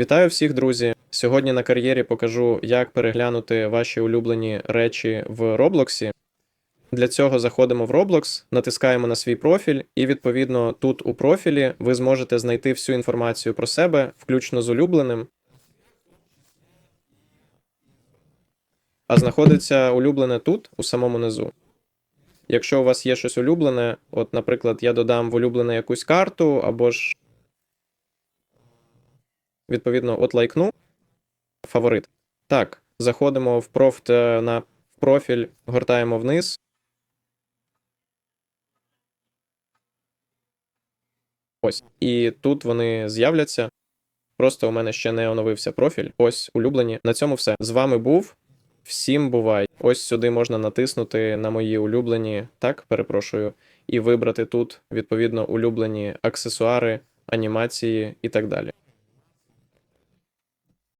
Вітаю всіх, друзі! Сьогодні на кар'єрі покажу, як переглянути ваші улюблені речі в Роблоксі. Для цього заходимо в Roblox, натискаємо на свій профіль, і відповідно тут у профілі ви зможете знайти всю інформацію про себе, включно з улюбленим. А знаходиться улюблене тут, у самому низу. Якщо у вас є щось улюблене, от, наприклад, я додам в улюблене якусь карту, або ж відповідно, от лайкну фаворит. Так, заходимо в проф та на профіль, гортаємо вниз. Ось. І тут вони з'являться. Просто у мене ще не оновився профіль. Ось улюблені. На цьому все. З вами був. Всім бувай. Ось сюди можна натиснути на мої улюблені, так, перепрошую, і вибрати тут, відповідно, улюблені аксесуари, анімації і так далі.